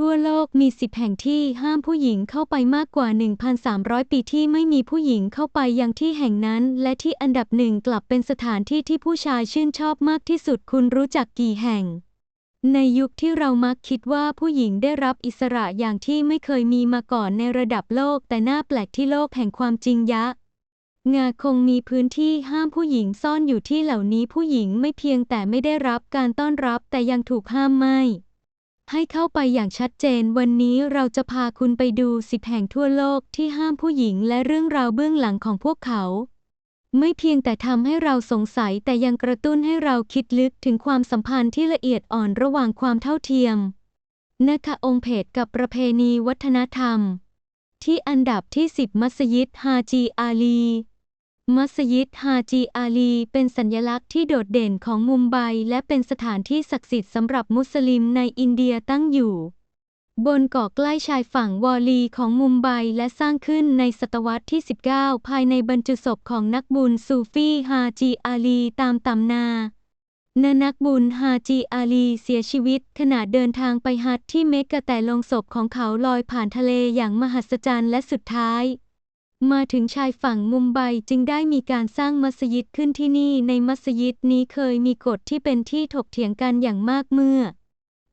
ทั่วโลกมี10แห่งที่ห้ามผู้หญิงเข้าไปมากกว่า 1,300 ปีที่ไม่มีผู้หญิงเข้าไปยังที่แห่งนั้น และที่อันดับหนึ่งกลับเป็นสถานที่ที่ผู้ชายชื่นชอบมากที่สุดคุณรู้จักกี่แห่ง ในยุคที่เรามักคิดว่าผู้หญิงได้รับอิสระอย่างที่ไม่เคยมีมาก่อนในระดับโลก แต่น่าแปลกที่โลกแห่งความจริงยะงาคงมีพื้นที่ห้ามผู้หญิงซ่อนอยู่ที่เหล่านี้ผู้หญิงไม่เพียงแต่ไม่ได้รับการต้อนรับแต่ยังถูกห้ามไม่ ให้เข้าไปอย่างชัดเจนวันนี้เราจะพาคุณไปดู10แห่งทั่วโลกที่ห้ามผู้หญิงและเรื่องราวเบื้องหลังของพวกเขา ไม่เพียงแต่ทำให้เราสงสัยแต่ยังกระตุ้นให้เราคิดลึกถึงความสัมพันธ์ที่ละเอียดอ่อนระหว่างความเท่าเทียมนะคะองค์เพจกับประเพณีวัฒนธรรม ที่อันดับที่ 10 มัสยิดฮาจีอาลี มัสยิดฮาจีอาลี เป็นสัญลักษณ์ที่โดดเด่นของมุมไบและเป็นสถานที่ศักดิ์สิทธิ์สำหรับมุสลิมในอินเดียตั้งอยู่ บนเกาะใกล้ชายฝั่งวอลีของมุมไบและสร้างขึ้นในศตวรรษที่ 19 ภายในบรรจุศพของนักบุญซูฟีฮาจีอาลีตามตำนานานักบุญฮาจีอาลีเสียชีวิต ขณะเดินทางไปฮัจที่เมกกะแต่ลงศพของเขาลอยผ่านทะเลอย่างมหัศจรรย์และสุดท้าย มาถึงชายฝั่งมุมไบจึงได้มีการสร้างมัสยิดขึ้นที่นี่ในมัสยิดนี้เคยมีกฎที่เป็นที่ถกเถียงกันอย่างมากเมื่อ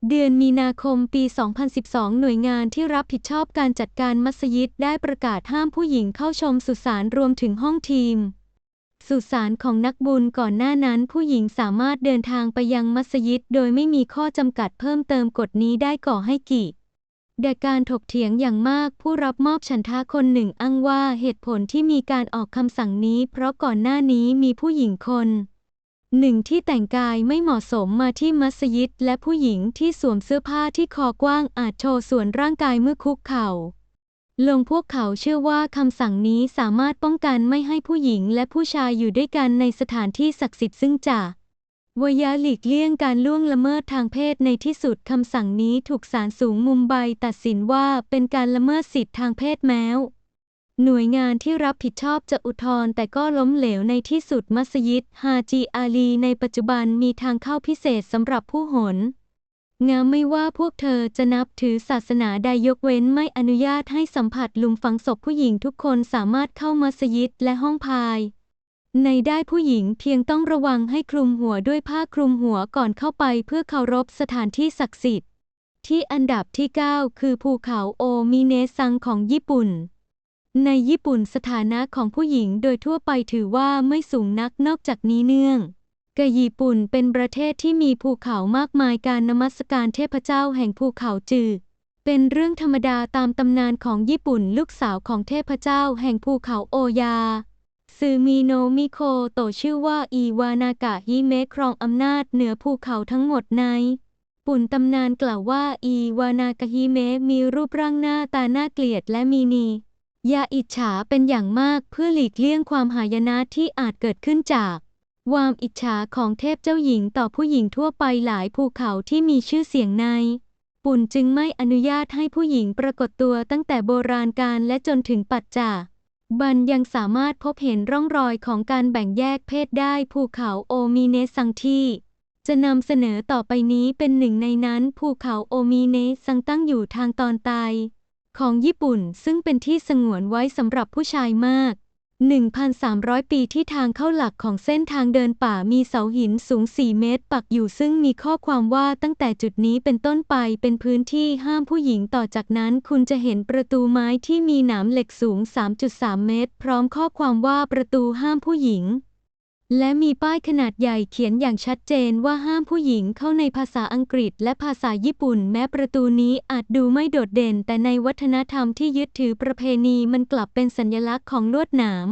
เดือนมีนาคมปี 2012 หน่วยงานที่รับผิดชอบการจัดการมัสยิดได้ประกาศห้ามผู้หญิงเข้าชมสุสานรวมถึงห้องทีม สุสานของนักบุญก่อนหน้านั้น ผู้หญิงสามารถเดินทางไปยังมัสยิด โดยไม่มีข้อจำกัดเพิ่มเติมกฎนี้ได้ก่อให้กิ แด่การถกเถียงอย่างมากผู้รับมอบฉันทะคนหนึ่งอ้างว่าเหตุผลที่มีการออกคำสั่งนี้ เพราะก่อนหน้านี้มีผู้หญิงคนหนึ่งที่แต่งกายไม่เหมาะสมมาที่มัสยิด และผู้หญิงที่สวมเสื้อผ้าที่คอกว้างอาจโชว์ส่วนร่างกายเมื่อคุกเข่า ลงพวกเขาเชื่อว่าคำสั่งนี้สามารถป้องกันไม่ให้ผู้หญิงและผู้ชายอยู่ด้วยกันในสถานที่ศักดิ์สิทธิ์ซึ่งจะ วยาหลีกเลี่ยงการล่วงละเมิดทางเพศในที่สุดคำสั่งนี้ถูกศาลสูงมุมไบตัดสินว่าเป็นการละเมิดสิทธิทางเพศแม้ว หน่วยงานที่รับผิดชอบจะอุทธรณ์แต่ก็ล้มเหลวในที่สุดมัสยิดฮาจีอาลีในปัจจุบันมีทางเข้าพิเศษสำหรับผู้หนงามไม่ว่าพวกเธอจะนับถือศาสนาใดยกเว้นไม่อนุญาตให้สัมผัสลุมฝังศพผู้หญิงทุกคนสามารถเข้ามัสยิดและห้องพาย ในได้ผู้หญิงเพียงต้องระวังให้คลุมหัวด้วยผ้าคลุมหัวก่อนเข้าไปเพื่อเคารพสถานที่ศักดิ์สิทธิ์ ที่อันดับที่ 9 คือภูเขาโอมิเนซังของญี่ปุ่น ในญี่ปุ่นสถานะของผู้หญิงโดยทั่วไปถือว่าไม่สูงนักนอกจากนี้เนื่องกะญี่ปุ่นเป็นประเทศที่มีภูเขามากมายการนมัสการเทพเจ้าแห่งภูเขาจืดเป็นเรื่องธรรมดาตามตำนานของญี่ปุ่นลูกสาวของเทพเจ้าแห่งภูเขาโอยา ซึมิโนมิโคโตชื่อว่าอีวานากะฮิเมะครองอำนาจเหนือภูเขาทั้งหมดในปุ่นตำนานกล่าวว่าอีวานากะฮิเมะมีรูปร่างหน้าตาน่าเกลียดและมีนียาอิจฉาเป็นอย่างมากเพื่อหลีกเลี่ยงความหายนะที่อาจเกิดขึ้นจากความอิจฉาของเทพเจ้าหญิงต่อผู้หญิงทั่วไปหลายภูเขาที่มีชื่อเสียงใน ปุ่นจึงไม่อนุญาตให้ผู้หญิงปรากฏตัวตั้งแต่โบราณกาลและจนถึงปัจจา บันยังสามารถพบเห็นร่องรอยของการแบ่งแยกเพศได้ภูเขาโอมิเนซังที่จะนำเสนอต่อไปนี้เป็นหนึ่งในนั้นภูเขาโอมิเนซังตั้งอยู่ทางตอนใต้ของญี่ปุ่นซึ่งเป็นที่สงวนไว้สำหรับผู้ชายมาก 1,300 ปีที่ทางเข้าหลักของเส้นทางเดินป่ามีเสาหินสูง 4 เมตร ปักอยู่ซึ่งมีข้อความว่าตั้งแต่จุดนี้เป็นต้นไปเป็นพื้นที่ห้ามผู้หญิงต่อจากนั้นคุณจะเห็นประตูไม้ที่มีหนามเหล็กสูง 3.3 เมตร พร้อมข้อความว่าประตูห้ามผู้หญิง และมีป้ายขนาดใหญ่เขียนอย่างชัดเจนว่าห้ามผู้หญิงเข้าในภาษาอังกฤษและภาษาญี่ปุ่น แม้ประตูนี้อาจดูไม่โดดเด่น แต่ในวัฒนธรรมที่ยึดถือประเพณีมันกลับเป็นสัญลักษณ์ของลวดหนาม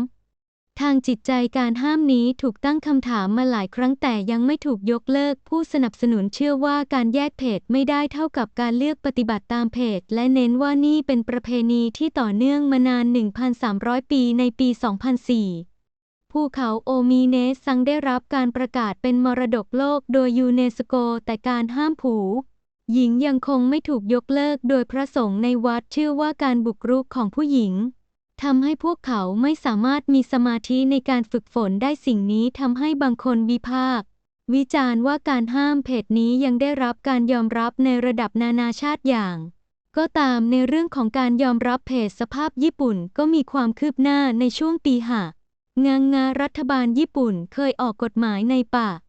ทางจิตใจการห้ามนี้ถูกตั้งคำถามมาหลายครั้งแต่ยังไม่ถูกยกเลิก ผู้สนับสนุนเชื่อว่าการแยกเพศไม่ได้เท่ากับการเลือกปฏิบัติตามเพศและเน้นว่านี่เป็นประเพณีที่ต่อเนื่องมานาน 1,300 ปีในปี 2004 ภูเขาโอมีเนสซังได้รับการประกาศเป็นมรดกโลกโดยยูเนสโก แต่การห้ามผูหญิงยังคงไม่ถูกยกเลิกโดยพระสงฆ์ในวัดเชื่อว่าการบุกรุกของผู้หญิงทำให้พวกเขาไม่สามารถมีสมาธิในการฝึกฝนได้สิ่งนี้ทำให้บางคนวิพากษ์วิจารณ์ว่าการห้ามเพศนี้ยังได้รับการยอมรับในระดับนานาชาติอย่าง ก็ตามในเรื่องของการยอมรับเพจสภาพญี่ปุ่นก็มีความคืบหน้าในช่วงปีหะ งางงารัฐบาลญี่ปุ่นเคยออกกฎหมายในป่า 1872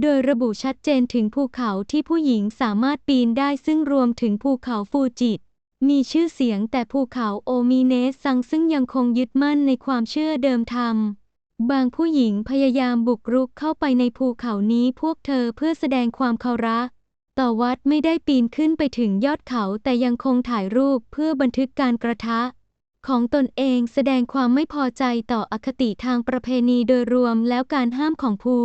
โดยระบุชัดเจนถึงภูเขาที่ผู้หญิงสามารถปีนได้ซึ่งรวมถึงภูเขาฟูจิมีชื่อเสียงแต่ภูเขาโอมิเนสซังซึ่งยังคงยึดมั่นในความเชื่อเดิมธรรม บางผู้หญิงพยายามบุกรุกเข้าไปในภูเขานี้พวกเธอเพื่อแสดงความเคารพต่อวัดไม่ได้ปีนขึ้นไปถึงยอดเขาแต่ยังคงถ่ายรูปเพื่อบันทึกการกระทะ ของตนเองแสดงความไม่พอใจต่ออคติทางประเพณีโดยรวมแล้วการห้ามของภู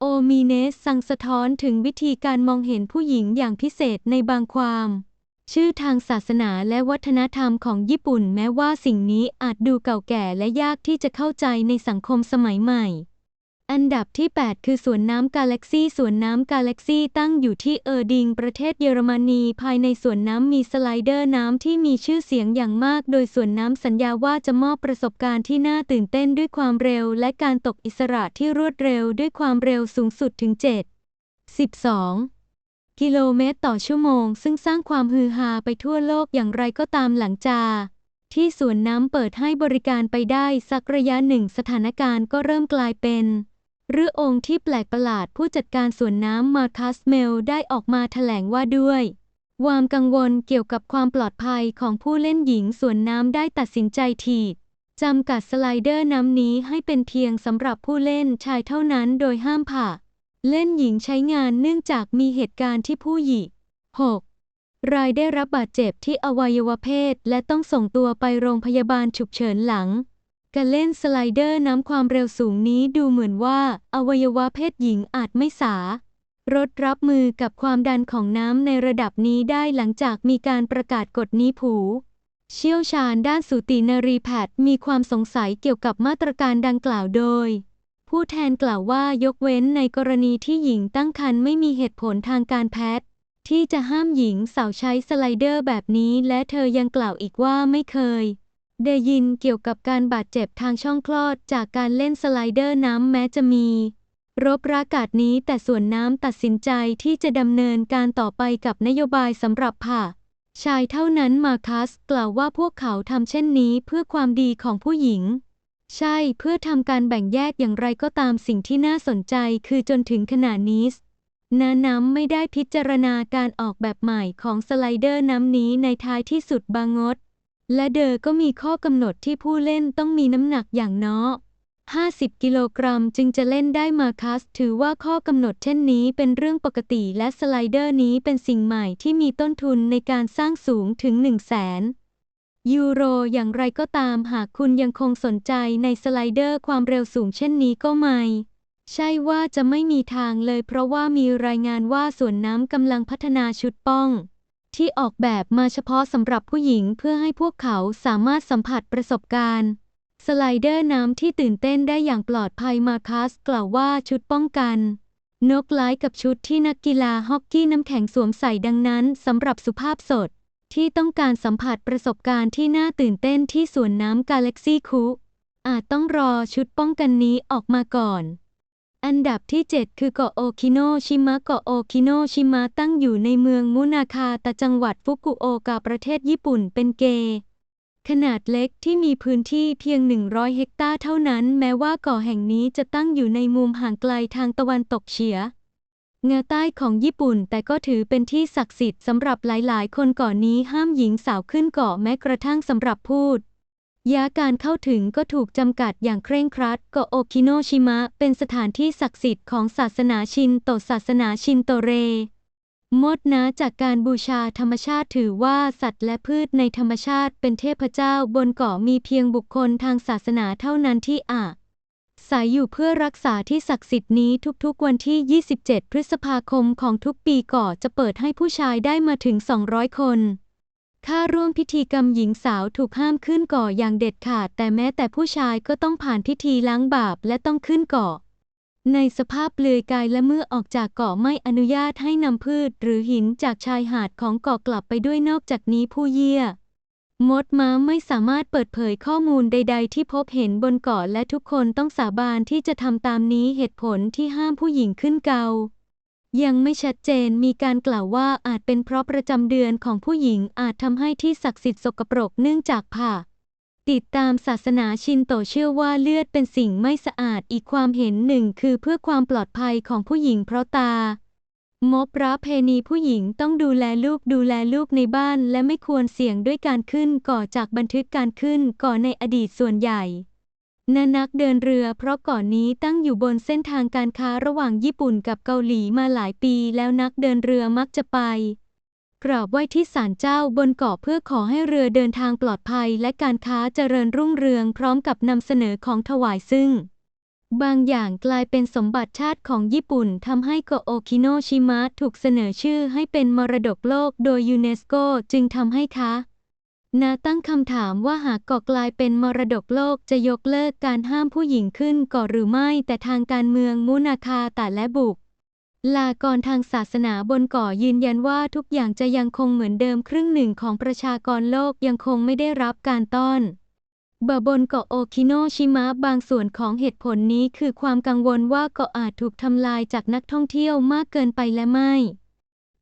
โอมีเนสสั่งสะท้อนถึงวิธีการมองเห็นผู้หญิงอย่างพิเศษในบางความ ชื่อทางศาสนาและวัฒนธรรมของญี่ปุ่นแม้ว่าสิ่งนี้อาจดูเก่าแก่และยากที่จะเข้าใจในสังคมสมัยใหม่ อันดับที่ 8 คือสวนน้ำกาแล็กซี่สวนน้ำกาแล็กซี่ตั้งอยู่ที่เออร์ดิง ประเทศเยอรมนี ภายในสวนน้ำมีสไลเดอร์น้ำที่มีชื่อเสียงอย่างมาก โดยสวนน้ำสัญญาว่าจะมอบประสบการณ์ที่น่าตื่นเต้นด้วยความเร็ว และการตกอิสระที่รวดเร็วด้วยความเร็วสูงสุดถึง 7 12กิโลเมตรต่อชั่วโมง ซึ่งสร้างความฮือฮาไปทั่วโลกอย่างไรก็ตามหลังจากที่สวนน้ำเปิดให้บริการไปได้สักระยะหนึ่งสถานการณ์ก็เริ่มกลายเป็น เรือองค์ที่แปลกประหลาดผู้จัดการสวนน้ำมาคัสเมลได้ออกมาแถลงว่าด้วยความกังวลเกี่ยวกับความปลอดภัยของผู้เล่นหญิงสวนน้ำได้ตัดสินใจถีบจำกัดสไลเดอร์น้ำนี้ให้เป็นเพียงสำหรับผู้เล่นชายเท่านั้นโดยห้ามผ่า เล่นหญิงใช้งานเนื่องจากมีเหตุการณ์ที่ผู้หญิง 6. รายได้รับบาดเจ็บที่อวัยวะเพศ และต้องส่งตัวไปโรงพยาบาลฉุกเฉินหลัง การเล่นสไลเดอร์น้ำความเร็วสูงนี้ดูเหมือนว่า อวัยวะเพศหญิงอาจไม่สารถรับมือกับความดันของน้ำในระดับนี้ได้หลังจากมีการประกาศกฎนี้ผู เชี่ยวชาญด้านสูตินรีแพทย์มีความสงสัยเกี่ยวกับมาตรการดังกล่าวโดย ผู้แทนกล่าวว่ายกเว้นในกรณีที่หญิงตั้งครรภ์ไม่มีเหตุผลทางการแพทย์ ที่จะห้ามหญิงสาวใช้สไลเดอร์แบบนี้และเธอยังกล่าวอีกว่าไม่เคย ได้ยินเกี่ยวกับการบาดเจ็บทางช่องคลอดจากการเล่นสไลเดอร์น้ำแม้จะมี รบรากาศนี้แต่ส่วนน้ำตัดสินใจที่จะดำเนินการต่อไปกับนโยบายสำหรับผ่าชายเท่านั้นมาคัสกล่าวว่าพวกเขาทำเช่นนี้เพื่อความดีของผู้หญิง ใช่เพื่อทำการแบ่งแยกอย่างไรก็ตามสิ่งที่น่าสนใจคือจนถึงขณะนี้นาน้ำไม่ได้พิจารณาการออกแบบใหม่ของสไลเดอร์น้ำนี้ในท้ายที่สุดบางงด และเดอก็มีข้อกำหนดที่ผู้เล่นต้องมีน้ำหนักอย่างน้อย50 กิโลกรัมจึงจะเล่นได้มาคัส ถือว่าข้อกำหนดเช่นนี้เป็นเรื่องปกติและสไลเดอร์นี้เป็นสิ่งใหม่ที่มีต้นทุนในการสร้างสูงถึง 1 0 0 0 0แสนยูโรอย่างไรก็ตามหากคุณยังคงสนใจในสไลเดอร์ความเร็วสูงเช่นนี้ก็ไม่ ใช่ว่าจะไม่มีทางเลยเพราะว่ามีรายงานว่าสวนน้ำกำลังพัฒนาชุดป้อง ที่ออกแบบมาเฉพาะสำหรับผู้หญิงเพื่อให้พวกเขาสามารถสัมผัสประสบการณ์สไลเดอร์น้ำที่ตื่นเต้นได้อย่างปลอดภัยมาคัสกล่าวว่าชุดป้องกัน นกไล้กับชุดที่นักกีฬาฮอกกี้น้ำแข็งสวมใส่ดังนั้นสำหรับสุภาพสด ที่ต้องการสัมผัสประสบการณ์ที่น่าตื่นเต้นที่สวนน้ำกาแล็กซี่คุอาจต้องรอชุดป้องกันนี้ออกมาก่อน อันดับที่ 7 คือเกาะโอคิโนชิมะเกาะโอคิโนชิมะตั้งอยู่ในเมืองมุนาคาตะจังหวัดฟุกุโอกะประเทศญี่ปุ่นเป็นเก ขนาดเล็กที่มีพื้นที่เพียง 100 เฮกตาร์เท่านั้น แม้ว่าเกาะแห่งนี้จะตั้งอยู่ในมุมห่างไกลทางตะวันตกเฉียงเหนือใต้ของญี่ปุ่นแต่ก็ถือเป็นที่ศักดิ์สิทธิ์สำหรับหลาย ๆ คนเกาะนี้ห้ามหญิงสาวขึ้นเกาะแม้กระทั่งสำหรับพูด ยาการเข้าถึงก็ถูกจำกัดอย่างเคร่งครัดเกาะโอคิโนชิมะเป็นสถานที่ศักดิ์สิทธิ์ของศาสนาชินโตศาสนาชินโตเรมดนะจากการบูชาธรรมชาติถือว่าสัตว์และพืชในธรรมชาติเป็นเทพเจ้าบนเกาะมีเพียงบุคคลทางศาสนาเท่านั้นที่อาสายอยู่เพื่อรักษาที่ศักดิ์สิทธิ์นี้ทุกๆวันที่ 27 พฤษภาคมของทุกปีเกาะจะเปิดให้ผู้ชายได้มาถึง 200 คน ค่าร่วมพิธีกรรมหญิงสาวถูกห้ามขึ้นเกาะอย่างเด็ดขาด แต่แม้แต่ผู้ชายก็ต้องผ่านพิธีล้างบาปและต้องขึ้นเกาะ ในสภาพเปลือยกายและเมื่อออกจากเกาะไม่อนุญาตให้นำพืช หรือหินจากชายหาดของเกาะกลับไปด้วยนอกจากนี้ผู้เยี่ยมดม้าไม่สามารถเปิดเผยข้อมูลใด ๆ ที่พบเห็นบนเกาะและทุกคนต้องสาบานที่จะทำตามนี้เหตุผลที่ห้ามผู้หญิงขึ้นเกา ยังไม่ชัดเจนมีการกล่าวว่าอาจเป็นเพราะประจำเดือนของผู้หญิงอาจทำให้ที่ศักดิ์สิทธิ์สกปรกเนื่องจากผ่า ติดตามศาสนาชินโตเชื่อว่าเลือดเป็นสิ่งไม่สะอาดอีกความเห็นหนึ่งคือเพื่อความปลอดภัยของผู้หญิงเพราะตา มบระเพณีผู้หญิงต้องดูแลลูกดูแลลูกในบ้านและไม่ควรเสี่ยงด้วยการขึ้นก่อจากบันทึกการขึ้นก่อในอดีตส่วนใหญ่ นานักเดินเรือเพราะก่อนนี้ตั้งอยู่บนเส้นทางการค้าระหว่างญี่ปุ่นกับเกาหลีมาหลายปีแล้วนักเดินเรือมักจะไป กราบไหว้ที่ศาลเจ้าบนเกาะเพื่อขอให้เรือเดินทางปลอดภัยและการค้าเจริญรุ่งเรืองพร้อมกับนำเสนอของถวายซึ่ง บางอย่างกลายเป็นสมบัติชาติของญี่ปุ่นทำให้โกาะโอคิโนชิมะถูกเสนอชื่อให้เป็นมรดกโลกโดยยูเนสโกจึงทำให้คะ นาตั้งคำถามว่าหากเกาะกลายเป็นมรดกโลกจะยกเลิกการห้ามผู้หญิงขึ้นเกาะหรือไม่ แต่ทางการเมืองมุนาคาแต่และบุก ลากรทางศาสนาบนเกาะยืนยันว่าทุกอย่างจะยังคงเหมือนเดิมครึ่งหนึ่งของประชากรโลกยังคงไม่ได้รับการต้อนบบบนเกาะโอคิโนชิมะบางส่วนของเหตุผลนี้คือความกังวลว่าเกาะอาจถูกทำลายจากนักท่องเที่ยวมากเกินไปและไม่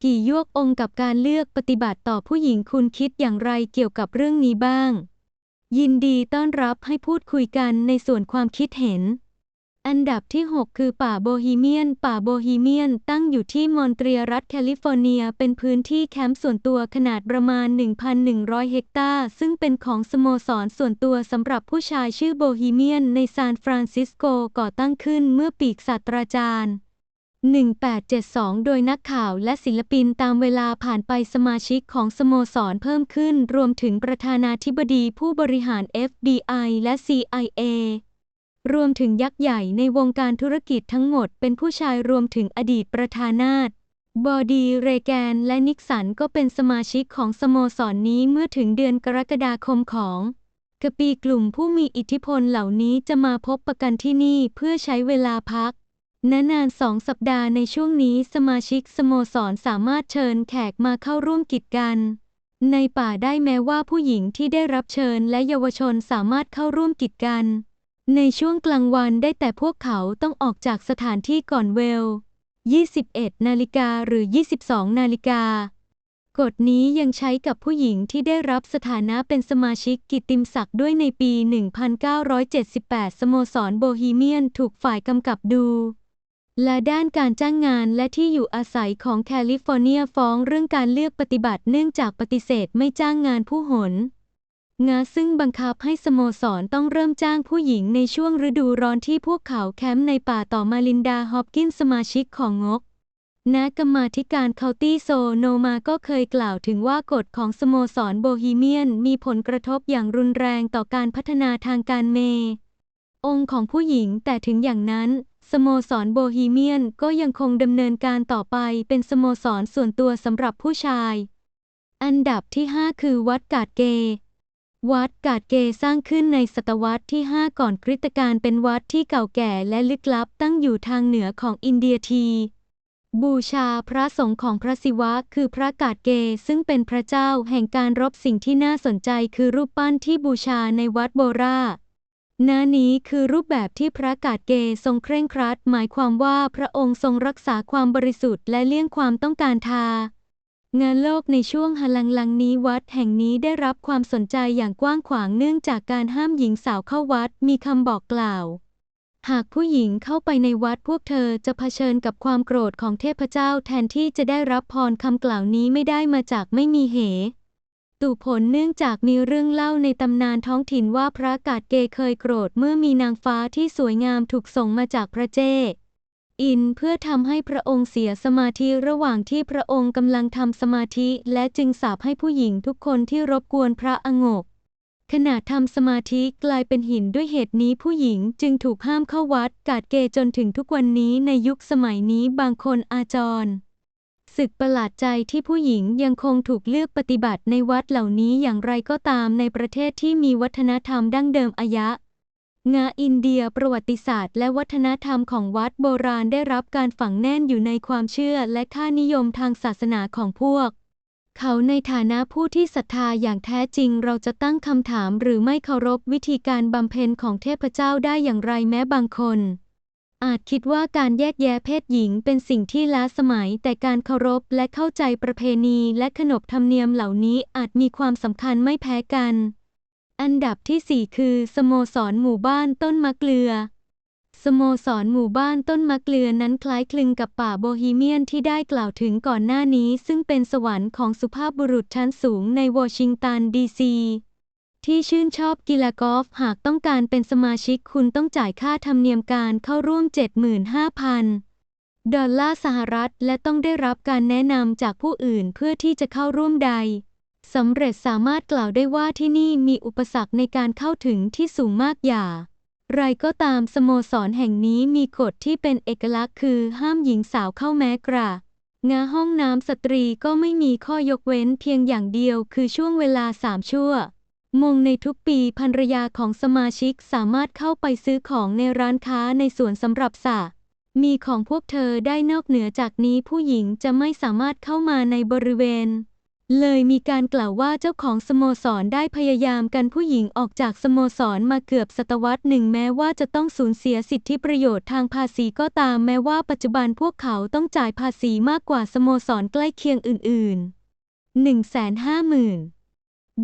กี่ยวกองกับการเลือกปฏิบัติต่อผู้หญิงคุณคิดอย่างไรเกี่ยวกับเรื่องนี้บ้าง ยินดีต้อนรับให้พูดคุยกันในส่วนความคิดเห็น อันดับที่ 6 คือป่าโบฮีเมียน ป่าโบฮีเมียนตั้งอยู่ที่มอนเตรียรัฐแคลิฟอร์เนีย เป็นพื้นที่แคมป์ส่วนตัวขนาดประมาณ 1,100 เฮกตาร์ซึ่งเป็นของสโมสรส่วนตัวสำหรับผู้ชายชื่อโบฮีเมียนในซานฟรานซิสโกก่อตั้งขึ้นเมื่อปีกศาสตราจารย์ 1872 โดยนักข่าวและศิลปินตามเวลาผ่านไปสมาชิกของสโมสรเพิ่มขึ้น รวมถึงประธานาธิบดีผู้บริหาร FBI และ CIA รวมถึงยักษ์ใหญ่ในวงการธุรกิจทั้งหมดเป็นผู้ชายรวมถึงอดีตประธานาธิบดีเรแกนและนิกสันก็เป็นสมาชิกของสโมสรนนี้เมื่อถึงเดือนกรกฎาคมของกปีกลุ่มผู้มีอิทธิพลเหล่านี้จะมาพบประกันที่นี่เพื่อใช้เวลาพัก ณนานสองสัปดาห์ในช่วงนี้สมาชิกสโมสรสามารถเชิญแขกมาเข้าร่วมกิจกัน ในป่าได้แม้ว่าผู้หญิงที่ได้รับเชิญและเยาวชนสามารถเข้าร่วมกิจกัน ในช่วงกลางวันได้แต่พวกเขาต้องออกจากสถานที่ก่อนเวล 21 นาฬิกาหรือ 22 นาฬิกากฎนี้ยังใช้กับผู้หญิงที่ได้รับสถานะเป็นสมาชิกกิตติมศักดิ์ด้วยในปี 1978 สโมสรโบฮีเมียนถูกฝ่ายกำกับดู และด้านการจ้างงานและที่อยู่อาศัยของแคลิฟอร์เนียฟ้องเรื่องการเลือกปฏิบัติเนื่องจากปฏิเสธไม่จ้างงานผู้หนงาซึ่งบังคับให้สโมสรต้องเริ่มจ้างผู้หญิงในช่วงฤดูร้อนที่พวกเขาแคมป์ในป่าต่อมาลินดาฮอปกินสมาชิกของงกณกรรมาธิการเคาน์ตี้โซโนมาก็เคยกล่าวถึงว่ากฎของสโมสรโบฮีเมียน มีผลกระทบอย่างรุนแรงต่อการพัฒนาทางการเมองค์ของผู้หญิงแต่ถึงอย่างนั้น สโมสรโบฮีเมียนก็ยังคงดำเนินการต่อไปเป็นสโมสรส่วนตัวสำหรับผู้ชาย อันดับที่ 5 คือวัดกาดเก วัดกาดเกสร้างขึ้นในศตวรรษที่ 5 ก่อนคริสตกาลเป็นวัดที่เก่าแก่และลึกลับตั้งอยู่ทางเหนือของอินเดียที บูชาพระสงฆ์ของพระศิวะ คือพระกาดเกซึ่งเป็นพระเจ้าแห่งการรบสิ่งที่น่าสนใจคือรูปปั้นที่บูชาในวัดโบราณ น้านี้คือรูปแบบที่พระกาดเกทรงเคร่งครัด หมายความว่าพระองค์ทรงรักษาความบริสุทธิ์และเลี่ยงความต้องการทา งานโลกในช่วงฮลังลังนี้วัดแห่งนี้ได้รับความสนใจอย่างกว้างขวางเนื่องจากการห้ามหญิงสาวเข้าวัดมีคำบอกกล่าว หากผู้หญิงเข้าไปในวัดพวกเธอจะเผชิญกับความโกรธของเทพเจ้าแทนที่จะได้รับพรคำกล่าวนี้ไม่ได้มาจากไม่มีเหตุ ตู่ผลเนื่องจากมีเรื่องเล่าในตำนานท้องถิ่นว่าพระกาดเกเคยโกรธเมื่อมีนางฟ้าที่สวยงามถูกส่งมาจากพระเจ้าอินเพื่อทำให้พระองค์เสียสมาธิระหว่างที่พระองค์กำลังทำสมาธิ และจึงสาปให้ผู้หญิงทุกคนที่รบกวนพระองกขณะทำสมาธิกลายเป็นหินด้วยเหตุนี้ผู้หญิงจึงถูกห้ามเข้าวัดกาดเกจนถึงทุกวันนี้ในยุคสมัยนี้บางคนอาจร ศึกประหลาดใจที่ผู้หญิงยังคงถูกเลือกปฏิบัติในวัดเหล่านี้อย่างไรก็ตามในประเทศที่มีวัฒนธรรมดั้งเดิมอายะ งาอินเดียประวัติศาสตร์และวัฒนธรรมของวัดโบราณได้รับการฝังแน่นอยู่ในความเชื่อและค่านิยมทางศาสนาของพวก เขาในฐานะผู้ที่ศรัทธาอย่างแท้จริงเราจะตั้งคำถามหรือไม่เคารพวิธีการบำเพ็ญของเทพเจ้าได้อย่างไรแม้บางคน อาจคิดว่าการแยกแยะเพศหญิงเป็นสิ่งที่ล้าสมัย แต่การเคารพและเข้าใจประเพณีและขนบธรรมเนียมเหล่านี้อาจมีความสำคัญไม่แพ้กัน อันดับที่ 4 คือ สโมสรหมู่บ้านต้นมะเกลือ สโมสรหมู่บ้านต้นมะเกลือนั้นคล้ายคลึงกับป่าโบฮีเมียนที่ได้กล่าวถึงก่อนหน้านี้ ซึ่งเป็นสวรรค์ของสุภาพบุรุษชั้นสูงในวอชิงตันดีซี ที่ชื่นชอบกีฬากอล์ฟหากต้องการเป็นสมาชิกคุณต้องจ่ายค่าธรรมเนียมการเข้าร่วม 75,000 ดอลลาร์สหรัฐ และต้องได้รับการแนะนำจากผู้อื่นเพื่อที่จะเข้าร่วมใดสำเร็จสามารถกล่าวได้ว่าที่นี่มีอุปสรรคในการเข้าถึงที่สูงมากอย่า ไรก็ตามสโมสรแห่งนี้มีกฎที่เป็นเอกลักษณ์คือห้ามหญิงสาวเข้าแม้กระงาห้องน้ำสตรีก็ไม่มีข้อยกเว้นเพียงอย่างเดียวคือช่วงเวลาสามชั่ว มงในทุกปีภรรยาของสมาชิกสามารถเข้าไปซื้อของในร้านค้าในสวนสำหรับสระมีของพวกเธอได้นอกเหนือจากนี้ผู้หญิงจะไม่สามารถเข้ามาในบริเวณ เลยมีการกล่าวว่าเจ้าของสโมสรได้พยายามกันผู้หญิงออกจากสโมสรมาเกือบศตวรรษหนึ่งแม้ว่าจะต้องสูญเสียสิทธิประโยชน์ทางภาษีก็ตามแม้ว่าปัจจุบันพวกเขาต้องจ่ายภาษีมากกว่าสโมสรใกล้เคียงอื่นๆ 150,000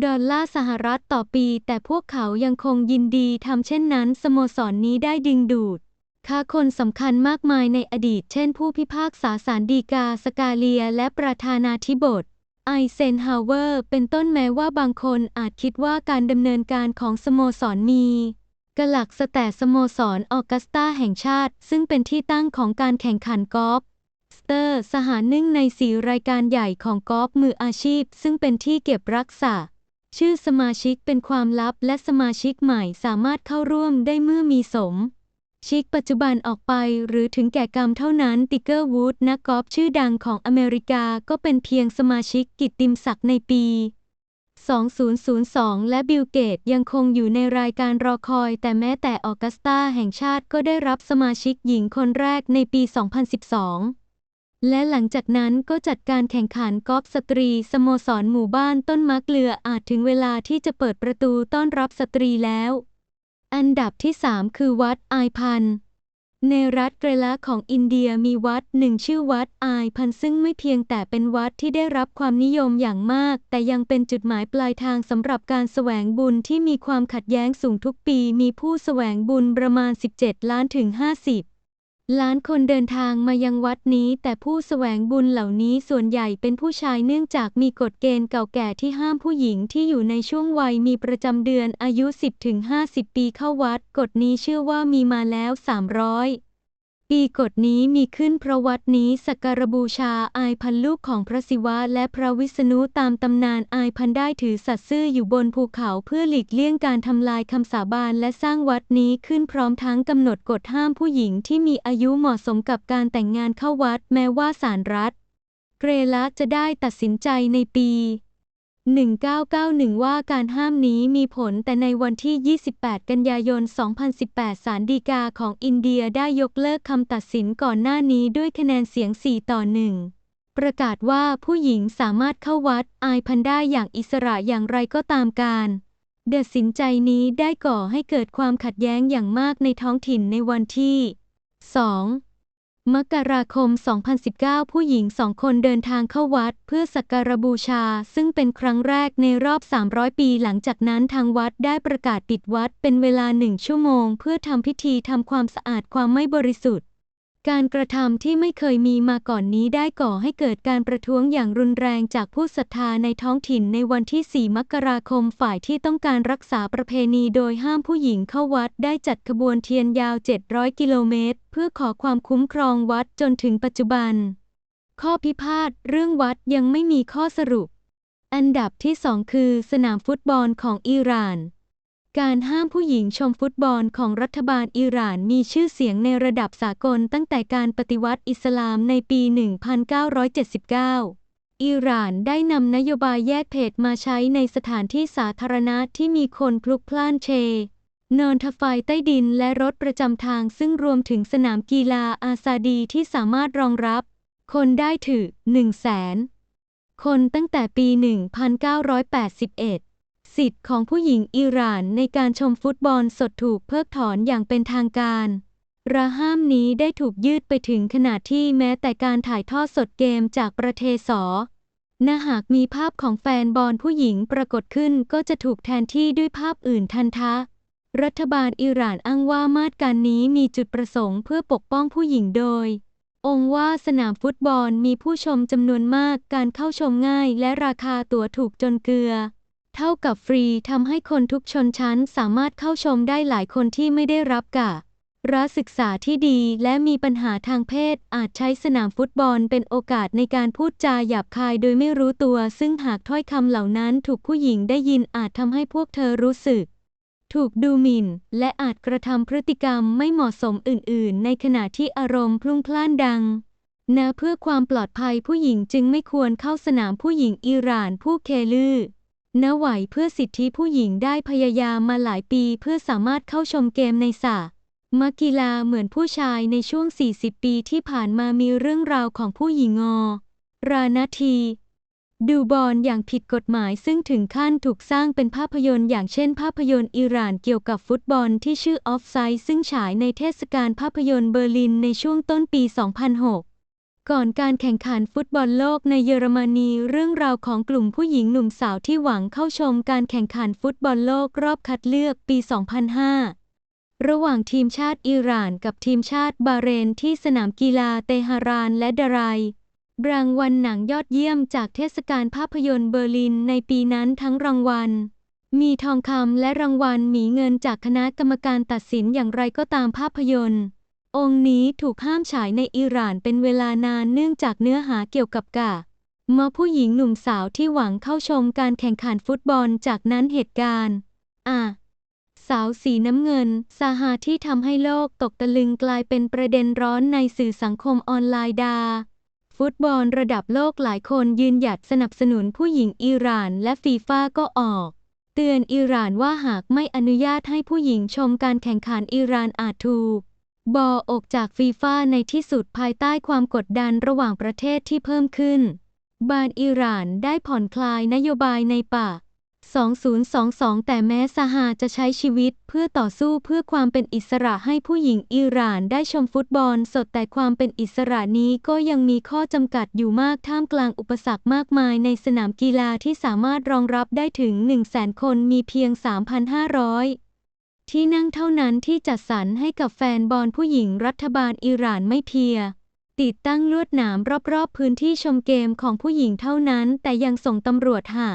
ดอลลาร์สหรัฐต่อปี แต่พวกเขายังคงยินดีทำเช่นนั้น สโมสรนนี้ได้ดึงดูดค่าคนสำคัญมากมายในอดีต เช่นผู้พิพากษาศาลฎีกาสกาเลีย และประธานาธิบดีไอเซนฮาวเวอร์ เป็นต้นแม้ว่าบางคนอาจคิดว่าการดำเนินการของสโมสรมีกลักษณ์แต่สโมสรออกัสตาแห่งชาติ ซึ่งเป็นที่ตั้งของการแข่งขันกอล์ฟสเตอร์ สหานึ่งในสีรายการใหญ่ของกอล์ฟมืออาชีพ ซึ่งเป็นที่เก็บรักษา ชื่อสมาชิกเป็นความลับและสมาชิกใหม่สามารถเข้าร่วมได้เมื่อมีสม ชิกปัจจุบันออกไปหรือถึงแก่กรรมเท่านั้นติกเกอร์วูดนักกอล์ฟชื่อดังของอเมริกาก็เป็นเพียงสมาชิกกิตติมศักดิ์ในปี 2002 และบิลเกตยังคงอยู่ในรายการรอคอย แต่แม้แต่ออกัสตาแห่งชาติก็ได้รับสมาชิกหญิงคนแรกในปี 2012 และหลังจากนั้นก็จัดการแข่งขันกอล์ฟสตรี สโมสรหมู่บ้านต้นมะเกลืออาจถึงเวลาที่จะเปิดประตูต้อนรับสตรีแล้ว อันดับที่ 3 คือวัดไอพันในรัฐเกรละของอินเดียมีวัดหนึ่งชื่อวัดไอพันซึ่งไม่เพียงแต่เป็นวัดที่ได้รับความนิยมอย่างมาก แต่ยังเป็นจุดหมายปลายทางสำหรับการแสวงบุญที่มีความขัดแย้งสูงทุกปี มีผู้แสวงบุญประมาณ 17 ล้านถึง 50 ล้านคนเดินทางมายังวัดนี้ แต่ผู้แสวงบุญเหล่านี้ส่วนใหญ่เป็นผู้ชายเนื่องจากมีกฎเกณฑ์เก่าแก่ที่ห้ามผู้หญิงที่อยู่ในช่วงวัยมีประจำเดือนอายุ 10-50 ปีเข้าวัด กฎนี้เชื่อว่ามีมาแล้ว 300 ปีกฎนี้มีขึ้นเพราะวัดนี้สักการบูชาอายพันลูกของพระศิวะและพระวิษณุตามตำนานอายพันได้ถือสัตย์ซื่ออยู่บนภูเขาเพื่อหลีกเลี่ยงการทำลายคำสาบานและสร้างวัดนี้ขึ้นพร้อมทั้งกำหนดกฎห้ามผู้หญิงที่มีอายุเหมาะสมกับการแต่งงานเข้าวัดแม้ว่าศาลรัฐ เกรละจะได้ตัดสินใจในปี 1991 ว่าการห้ามนี้มีผลแต่ในวันที่ 28 กันยายน 2018 ศาลฎีกาของอินเดียได้ยกเลิกคำตัดสินก่อนหน้านี้ด้วยคะแนนเสียง 4 ต่อ 1 ประกาศว่าผู้หญิงสามารถเข้าวัดอายพันได้อย่างอิสระอย่างไรก็ตามการเดสินใจนี้ได้ก่อให้เกิดความขัดแย้งอย่างมากในท้องถิ่นในวันที่ 2 มกราคม 2019 ผู้หญิงสองคนเดินทางเข้าวัด เพื่อสักการบูชา ซึ่งเป็นครั้งแรกในรอบ 300 ปีหลังจากนั้นทางวัดได้ประกาศปิดวัดเป็นเวลาหนึ่งชั่วโมง เพื่อทำพิธีทำความสะอาดความไม่บริสุทธิ์ การกระทำที่ไม่เคยมีมาก่อนนี้ได้ก่อให้เกิดการประท้วงอย่างรุนแรงจากผู้ศรัทธาในท้องถิ่นในวันที่ 4 มกราคมฝ่ายที่ต้องการรักษาประเพณีโดยห้ามผู้หญิงเข้าวัดได้จัดขบวนเทียนยาว 700 กิโลเมตร เพื่อขอความคุ้มครองวัดจนถึงปัจจุบัน ข้อพิพาทเรื่องวัดยังไม่มีข้อสรุป อันดับที่ 2 คือ สนามฟุตบอลของอิหร่าน การห้ามผู้หญิงชมฟุตบอลของรัฐบาลอิหร่านมีชื่อเสียงในระดับสากลตั้งแต่การปฏิวัติอิสลามในปี 1979 อิหร่านได้นำนโยบายแยกเพศมาใช้ในสถานที่สาธารณะที่มีคนพลุกพล่านเชนอนทไฟใต้ดินและรถประจำทางซึ่งรวมถึงสนามกีฬาอาซาดีที่สามารถรองรับ คนได้ถึง1แสนคนตั้งแต่ปี 1981 สิทธิ์ของผู้หญิงอิหร่านในการชมฟุตบอลสดถูกเพิกถอนอย่างเป็นทางการระห้ามนี้ได้ถูกยืดไปถึงขนาดที่แม้แต่การถ่ายทอดสดเกมจากประเทศอนะหากมีภาพของแฟนบอลผู้หญิงปรากฏขึ้นก็จะถูกแทนที่ด้วยภาพอื่นทันทะ รัฐบาลอิหร่านอ้างว่ามาตรการนี้มีจุดประสงค์เพื่อปกป้องผู้หญิงโดย องค์ว่าสนามฟุตบอลมีผู้ชมจำนวนมากการเข้าชมง่ายและราคาตั๋วถูกจนเกลือ เท่ากับฟรีทำให้คนทุกชนชั้นสามารถเข้าชมได้หลายคนที่ไม่ได้รับกะรัศึกษาที่ดีและมีปัญหาทางเพศ อาจใช้สนามฟุตบอลเป็นโอกาสในการพูดจาหยาบคายโดยไม่รู้ตัว ซึ่งหากถ้อยคำเหล่านั้นถูกผู้หญิงได้ยินอาจทำให้พวกเธอรู้สึก ถูกดูหมิ่น และอาจกระทำพฤติกรรมไม่เหมาะสมอื่น ๆ ในขณะที่อารมณ์พลุ่งพล่านดังนะเพื่อความปลอดภัยผู้หญิงจึงไม่ควรเข้าสนามผู้หญิงอิหร่านผู้เคลือ นะไหวเพื่อสิทธิผู้หญิงได้พยายามมาหลายปีเพื่อสามารถเข้าชมเกมในสระมากีฬาเหมือนผู้ชายในช่วง 40 ปีที่ผ่านมามีเรื่องราวของผู้หญิงอ รานาที ดูบอลอย่างผิดกฎหมายซึ่งถึงขั้นถูกสร้างเป็นภาพยนตร์อย่างเช่นภาพยนตร์อิหร่านเกี่ยวกับฟุตบอลที่ชื่อออฟไซด์ซึ่งฉายในเทศกาลภาพยนตร์เบอร์ลินในช่วงต้นปี 2006 ก่อนการแข่งขันฟุตบอลโลกในเยอรมนี เรื่องราวของกลุ่มผู้หญิงหนุ่มสาวที่หวังเข้าชมการแข่งขันฟุตบอลโลกรอบคัดเลือกปี 2005 ระหว่างทีมชาติอิหร่านกับทีมชาติบาเรนที่สนามกีฬาเตหะรานและดารายรางวัลหนังยอดเยี่ยมจากเทศกาลภาพยนตร์เบอร์ลินในปีนั้นทั้งรางวัล มีทองคำและรางวัลหมีเงินจากคณะกรรมการตัดสินอย่างไรก็ตามภาพยนตร์ องค์นี้ถูกห้ามฉายในอิหร่านเป็นเวลานานเนื่องจากเนื้อหาเกี่ยวกับกะมอผู้หญิงหนุ่มสาวที่หวังเข้าชมการแข่งขันฟุตบอลจากนั้นเหตุการณ์อะสาวสีน้ำเงินซาฮาที่ทำให้โลกตกตะลึงกลายเป็นประเด็นร้อนในสื่อสังคมออนไลน์ดา ฟุตบอลระดับโลกหลายคนยืนหยัดสนับสนุนผู้หญิงอิหร่านและฟีฟ่าก็ออก เตือนอิหร่านว่าหากไม่อนุญาตให้ผู้หญิงชมการแข่งขันอิหร่านอาจถูก บอออกจากฟีฟ่าในที่สุดภายใต้ความกดดันระหว่างประเทศที่เพิ่มขึ้น บานอิหร่านได้ผ่อนคลายนโยบายในป่า 2022 แต่แม้ซาฮาจะใช้ชีวิตเพื่อต่อสู้เพื่อความเป็นอิสระให้ผู้หญิงอิหร่านได้ชมฟุตบอลสดแต่ความเป็นอิสระนี้ก็ยังมีข้อจำกัดอยู่มากท่ามกลางอุปสรรคมากมายในสนามกีฬาที่สามารถรองรับได้ถึง 100,000คนมีเพียง 3,500 ที่นั่งเท่านั้นที่จัดสรรให้กับแฟนบอลผู้หญิงรัฐบาลอิหร่านไม่เพีย ติดตั้งลวดหนามรอบๆ พื้นที่ชมเกมของผู้หญิงเท่านั้น แต่ยังส่งตำรวจหา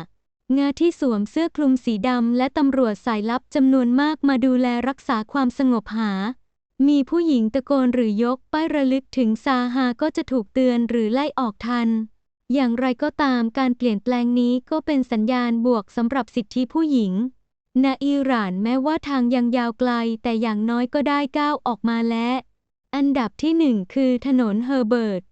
งาที่สวมเสื้อคลุมสีดำและตำรวจสายลับจำนวนมากมาดูแลรักษาความสงบหา มีผู้หญิงตะโกนหรือยกป้ายระลึกถึงซาฮาก็จะถูกเตือนหรือไล่ออกทัน อย่างไรก็ตามการเปลี่ยนแปลงนี้ก็เป็นสัญญาณบวกสำหรับสิทธิผู้หญิง ณอิหร่านแม้ว่าทางยังยาวไกลแต่อย่างน้อยก็ได้ก้าวออกมาและอันดับที่หนึ่งคือถนนเฮอร์เบิร์ต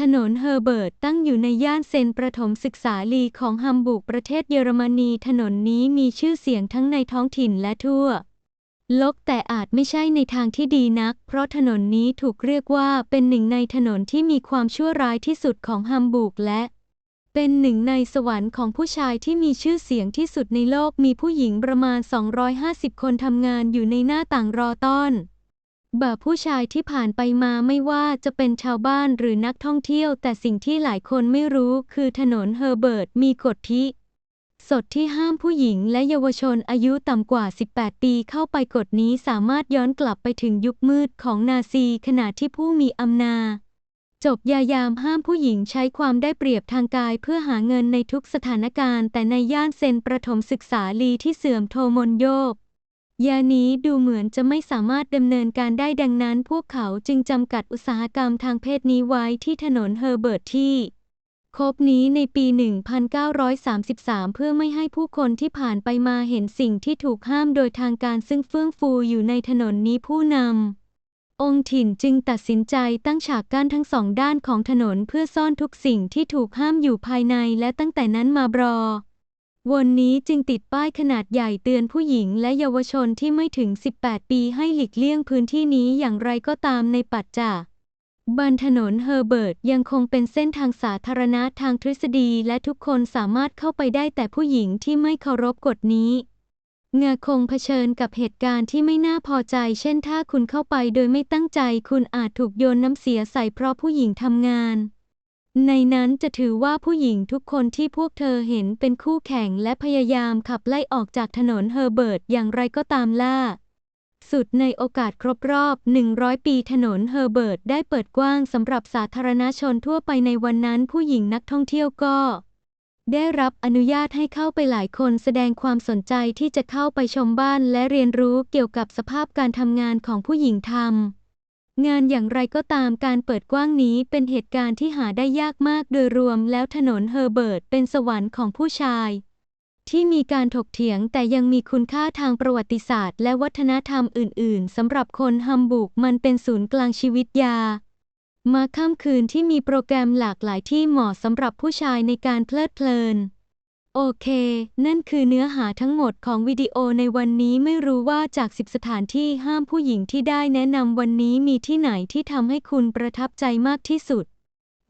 ถนนเฮอร์เบิร์ตตั้งอยู่ในย่านเซนประถมศึกษาลีของฮัมบูร์กประเทศเยอรมนี ถนนนี้มีชื่อเสียงทั้งในท้องถิ่นและทั่ว โลกแต่อาจไม่ใช่ในทางที่ดีนัก เพราะถนนนี้ถูกเรียกว่าเป็นหนึ่งในถนนที่มีความชั่วร้ายที่สุดของฮัมบูร์กและ เป็นหนึ่งในสวรรค์ของผู้ชายที่มีชื่อเสียงที่สุดในโลกมีผู้หญิงประมาณ 250 คนทำงานอยู่ในหน้าต่างรอต้อนบ่าผู้ชายที่ผ่านไปมาไม่ว่าจะเป็นชาวบ้านหรือนักท่องเที่ยว แต่สิ่งที่หลายคนไม่รู้คือถนนเฮอร์เบิร์ตมีกฎที่สดที่ห้ามผู้หญิงและเยาวชนอายุต่ำกว่า 18 ปีเข้าไปกฎนี้สามารถย้อนกลับไปถึงยุคมืดของนาซีขณะที่ผู้มีอำนาจ จบยายามห้ามผู้หญิงใช้ความได้เปรียบทางกายเพื่อหาเงินในทุกสถานการณ์ แต่ในย่านเซนประถมศึกษาลีที่เสื่อมโทรมนโยบยานี้ดูเหมือนจะไม่สามารถดำเนินการได้ดังนั้น พวกเขาจึงจำกัดอุตสาหกรรมทางเพศนี้ไว้ที่ถนนเฮอร์เบิร์ตที่คบนี้ในปี 1933 เพื่อไม่ให้ผู้คนที่ผ่านไปมาเห็นสิ่งที่ถูกห้ามโดยทางการซึ่งเฟื่องฟูอยู่ในถนนนี้ผู้นำ องค์ถิ่นจึงตัดสินใจตั้งฉากกั้นทั้งสองด้านของถนนเพื่อซ่อนทุกสิ่งที่ถูกห้ามอยู่ภายในและตั้งแต่นั้นมาบรอ วนนี้จึงติดป้ายขนาดใหญ่เตือนผู้หญิงและเยาวชนที่ไม่ถึง 18 ปีให้หลีกเลี่ยงพื้นที่นี้อย่างไรก็ตามในปัจจาบันถนนเฮอร์เบิร์ตยังคงเป็นเส้นทางสาธารณะทางทฤษฎีและทุกคนสามารถเข้าไปได้แต่ผู้หญิงที่ไม่เคารพกฎนี้ เงาคงเผชิญกับเหตุการณ์ที่ไม่น่าพอใจ เช่นถ้าคุณเข้าไปโดยไม่ตั้งใจ คุณอาจถูกโยนน้ำเสียใส่เพราะผู้หญิงทำงาน ในนั้นจะถือว่าผู้หญิงทุกคนที่พวกเธอเห็นเป็นคู่แข่งและพยายามขับไล่ออกจากถนนเฮอร์เบิร์ตอย่างไรก็ตามล่า สุดในโอกาสครบรอบ 100 ปีถนนเฮอร์เบิร์ตได้เปิดกว้างสำหรับสาธารณชนทั่วไปในวันนั้นผู้หญิงนักท่องเที่ยวก็ ได้รับอนุญาตให้เข้าไปหลายคนแสดงความสนใจที่จะเข้าไปชมบ้านและเรียนรู้เกี่ยวกับสภาพการทำงานของผู้หญิงทำงานอย่างไรก็ตามการเปิดกว้างนี้เป็นเหตุการณ์ที่หาได้ยากมากโดยรวมแล้วถนนเฮอร์เบิร์ตเป็นสวรรค์ของผู้ชาย ที่มีการถกเถียงแต่ยังมีคุณค่าทางประวัติศาสตร์ และวัฒนธรรมอื่น ๆสำหรับคนฮัมบูร์กมันเป็นศูนย์กลางชีวิตยา มาค่ำคืนที่มีโปรแกรมหลากหลายที่เหมาะสำหรับผู้ชายในการเพลิดเพลิน โอเค นั่นคือเนื้อหาทั้งหมดของวิดีโอในวันนี้ไม่รู้ว่าจาก 10 สถานที่ห้ามผู้หญิงที่ได้แนะนำวันนี้มีที่ไหนที่ทำให้คุณประทับใจมากที่สุด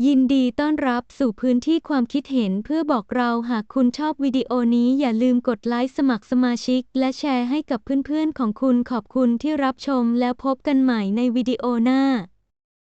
ยินดีต้อนรับสู่พื้นที่ความคิดเห็นเพื่อบอกเราหากคุณชอบวิดีโอนี้อย่าลืมกดไลค์สมัครสมาชิก และแชร์ให้กับเพื่อนๆของคุณขอบคุณที่รับชมแล้วพบกันใหม่ในวิดีโอหน้า